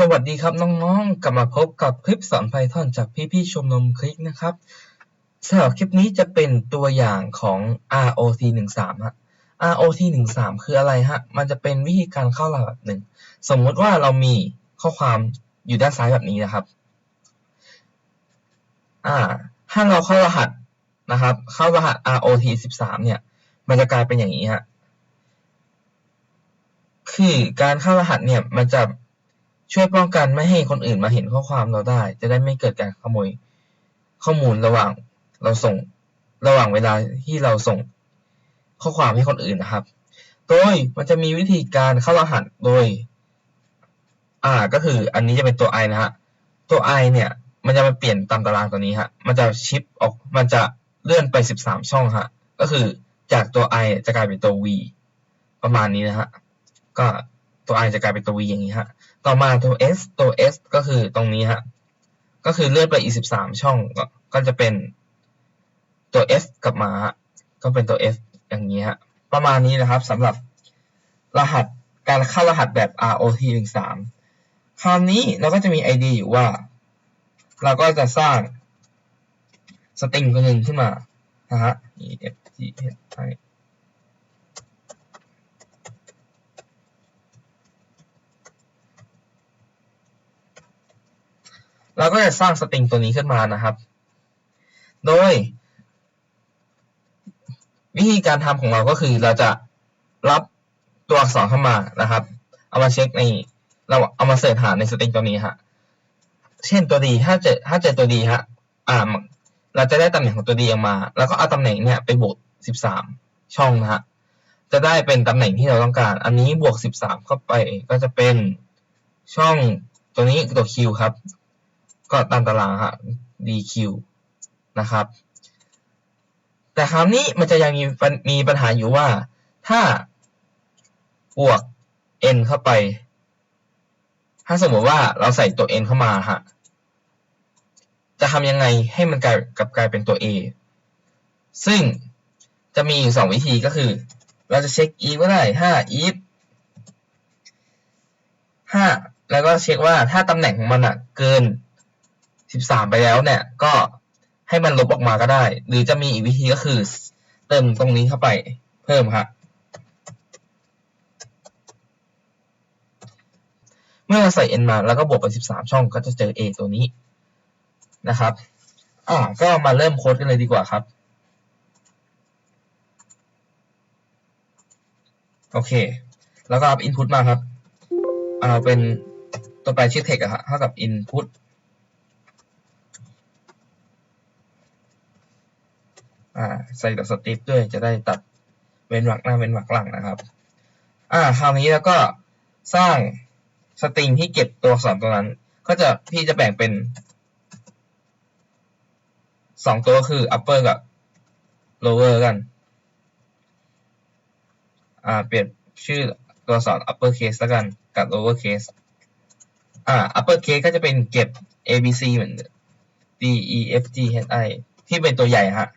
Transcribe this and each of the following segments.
สวัสดีครับน้องๆ กลับมาพบกับคลิปสอน Python จากพี่ๆ ชมรมคลิกนะครับสำหรับคลิปนี้จะเป็นตัวอย่างของ ROC 1 3ฮะ ROC 1 3คืออะไรฮะ มันจะเป็นวิธีการเข้ารหัสแบบหนึ่ง สมมุติว่าเรามีข้อความอยู่ด้านซ้ายแบบนี้นะครับ อ่า ถ้าเราเข้ารหัสนะครับ เข้ารหัส ROT 13 เนี่ย มันจะกลายเป็นอย่างนี้ฮะ คือการเข้ารหัสเนี่ย มันจะ ช่วยป้องกันไม่ให้คนอื่นมาเห็นข้อความเราได้ จะได้ไม่เกิดการขโมย ข้อมูลระหว่างเราส่งระหว่างเวลาที่เราส่งข้อความให้คนอื่นนะครับ โดยมันจะมีวิธีการเข้ารหัสโดย อ่าก็คืออันนี้จะเป็นตัว i นะฮะตัว i เนี่ยมันจะมาเปลี่ยนตามตารางตัวนี้ฮะมันจะชิปออกมันจะเลื่อนไป 13 ช่องฮะก็คือจากตัว i จะกลายเป็นตัว v ประมาณนี้นะฮะก็ตัว i จะกลายเป็นตัว v อย่างนี้ฮะ ต่อมาตัว s ตัว s ก็คือตรงนี้ฮะ ก็คือเลื่อนไปอีก13ช่องก็ก็จะเป็นตัว f กลับมาก็เป็นตัว f อย่างนี้ฮะ ประมาณนี้นะครับสำหรับรหัสการเข้ารหัสแบบ ROT 1 3คราวนี้เราก็จะมีไอเดียอยู่ว่า เราก็จะสร้างสตริงตัวหนึ่งขึ้นมานะฮะ e f g h i เราก็จะสร้างสตริงตัวนี้ขึ้นมานะครับ โดย วิธีการทำของเราก็คือเราจะรับตัวอักษรเข้ามานะครับ เอามาเช็คในเราเอามาเสิร์ชหาในสตริงตัวนี้ฮะ เช่นตัวดีถ้าเจอถ้าเจอตัวดีฮะ อ่า เราจะได้ตำแหน่งของตัวดีออกมา แล้วก็เอาตำแหน่งเนี่ยไปบวก13ช่องนะฮะ จะได้เป็นตำแหน่งที่เราต้องการ อันนี้บวก13เข้าไปก็จะเป็นช่องตัวนี้ตัว Q ครับ ก็ตามตารางฮะ DQ นะครับ แต่คราวนี้มันจะยังมีมีปัญหาอยู่ว่า ถ้าบวก n เข้าไป ถ้าสมมติว่าเราใส่ตัว n เข้ามาฮะ จะทำยังไงให้มันกลายกับกลายเป็นตัว a ซึ่งจะมีอยู่สองวิธีก็คือ เราจะเช็ค if ก็ได้ถ้า if ถ้าแล้วก็เช็คว่าถ้าตำแหน่งของมันอะเกิน 13ไปแล้วเนี่ย ก็ให้มันลบออกมาก็ได้ หรือจะมีอีกวิธีก็คือ เติมตรงนี้เข้าไปเพิ่มครับเมื่อเราใส่ n มาแล้วก็บวกไป 13 ช่องก็จะเจอ a ตัวนี้นะครับ อ่า ก็มาเริ่มโค้ดกันเลยดีกว่าครับ โอเค แล้วก็เอา input มาครับ เอาเป็นตัวแปรชื่อ text อะฮะเท่ากับ input อ่าใส่กับสติปด้วยจะได้ตัดเว้นวรรคหน้าเว้นวรรคหลังนะครับอ่าคราวนี้แล้วก็สร้างสตริงที่เก็บตัวอักษรตัวนั้น ก็จะพี่จะแบ่งเป็นสองตัวคือ upper กับ lower กัน อ่า เปลี่ยนชื่อตัวอักษร upper case แล้วกัน กับ lower case อ่า upper case ก็จะเป็นเก็บ a b c เหมือน d e f g h i ที่เป็นตัวใหญ่ฮะ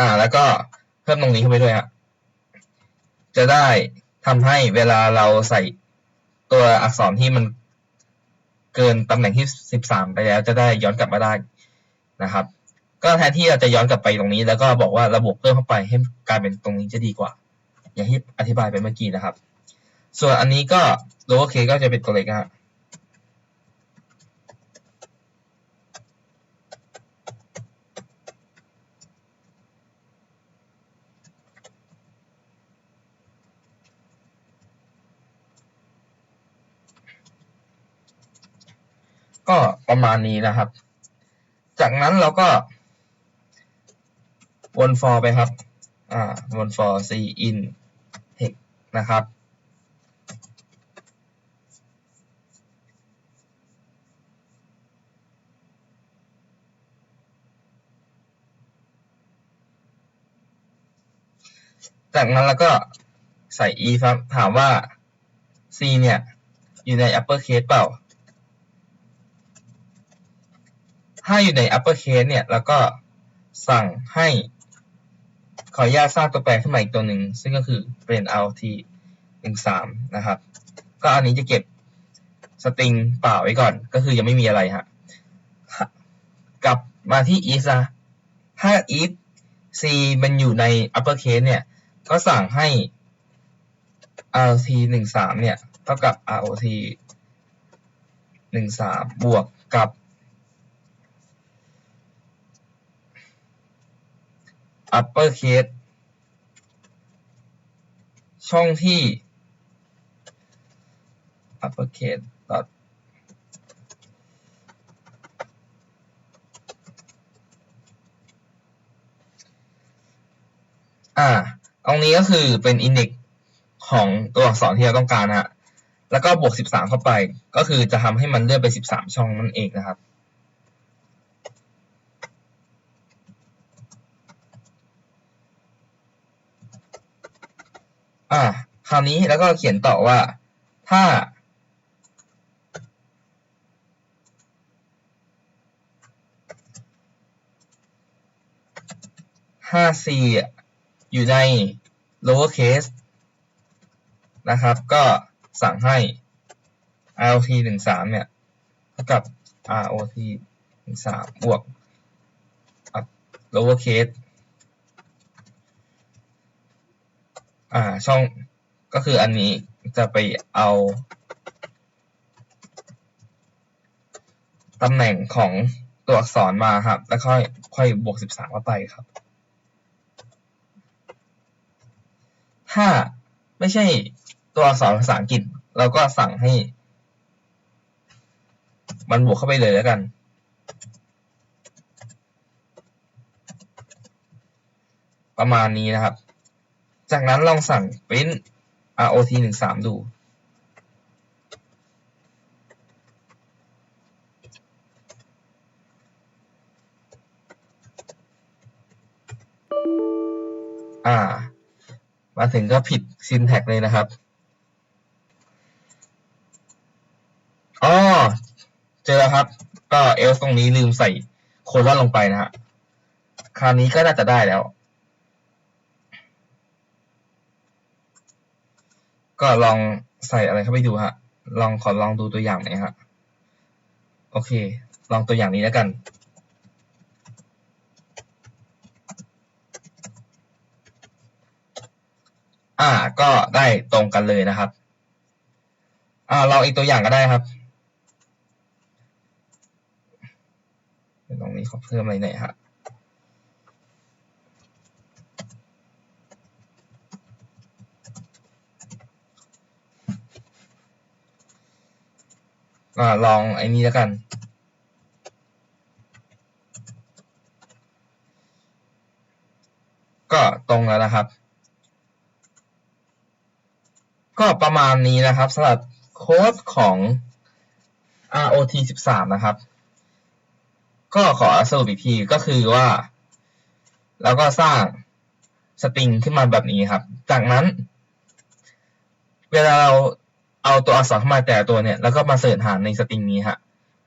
อ่า แล้วก็เพิ่มตรงนี้เข้าไปด้วยฮะจะได้ทำให้เวลาเราใส่ตัวอักษรที่มันเกินตำแหน่งที่ 13 ไปแล้ว จะได้ย้อนกลับมาได้นะครับ ก็แทนที่เราจะย้อนกลับไปตรงนี้ แล้วก็บอกว่าระบบเพิ่มเข้าไปให้กลายเป็นตรงนี้จะดีกว่า อย่างที่อธิบายไปเมื่อกี้นะครับ ส่วนอันนี้ก็ lower case ก็จะเป็นตัวเล็กนะฮะ ก็ประมาณนี้นะครับ จากนั้นเราก็ วน for ไปครับ อ่า วน for c in text นะครับจากนั้นเราก็ใส่ e ครับ ถามว่า c เนี่ย อยู่ใน upper case เปล่า ถ้าอยู่ใน upper case เนี่ยแล้วก็สั่งให้ขออนุญาตสร้างตัวแปรขึ้นมาอีกตัวหนึ่ง ซึ่งก็คือเป็น rt หนึ่งสามนะครับ ก็อันนี้จะเก็บสตริงเปล่าไว้ก่อน ก็คือยังไม่มีอะไรฮะกลับมาที่ if นะถ้า if c มันอยู่ใน upper case เนี่ย ก็สั่งให้ rt หนึ่งสามเนี่ย เท่ากับ rot หนึ่งสามบวกกับ upper case ช่องที่ upper case dot อ่า ตรงนี้ก็คือเป็น index ของตัวอักษรที่เราต้องการนะฮะ แล้วก็บวก 13 เข้าไป ก็คือจะทำให้มันเลื่อนไป 13 ช่องนั่นเองนะครับ อ่าคราวนี้แล้วก็เขียนต่อว่า ถ้าถ้า c อ่อยู่ใน lower case นะครับ ก็สั่งให้ ROT หนึ่งสามเนี่ยเท่ากับ ROT หนึ่งสามบวก lower case อ่าช่องก็คืออันนี้จะไปเอาตำแหน่งของตัวอักษรมาครับ แล้วค่อยค่อยบวกสิบสามเข้าไปครับ ถ้าไม่ใช่ตัวอักษรภาษาอังกฤษ เราก็สั่งให้ มันบวกเข้าไปเลยแล้วกัน ประมาณนี้นะครับ จากนั้นลองสั่ง print ROT หนึ่งสามดู อ่า มาถึงก็ผิด syntax เลยนะครับ อ๋อ เจอแล้วครับ ก็ else ตรงนี้ลืมใส่โคลอนลงไปนะฮะ คราวนี้ก็น่าจะได้แล้ว ก็ลองใส่อะไรเข้าไปดูฮะ ลองขอลองดูตัวอย่างหน่อยฮะ โอเค ลองตัวอย่างนี้แล้วกัน อ่า ก็ได้ตรงกันเลยนะครับ อ่าลองอีกตัวอย่างก็ได้ครับตรงนี้ขอเพิ่มอะไรหน่อยฮะ อ่าลองไอ้นี้แล้วกัน ก็ตรงแล้วนะครับ ก็ประมาณนี้นะครับสำหรับโค้ดของ ROT 13 นะครับ ก็ขอสรุปอีกทีก็คือว่า แล้วก็สร้างสตริงขึ้นมาแบบนี้ครับ จากนั้น เวลาเรา เอาตัวอักษรเข้ามาแต่ละตัวเนี่ย แล้วก็มาเสิร์ชหาในสตริงนี้ฮะ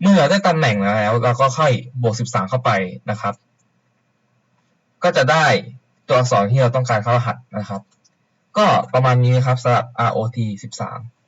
เมื่อได้ตำแหน่งแล้ว เราก็ค่อยบวก 13 เข้าไปนะครับ ก็จะได้ตัวอักษรที่เราต้องการเข้ารหัสนะครับ ก็ประมาณนี้ครับสำหรับ ROT 13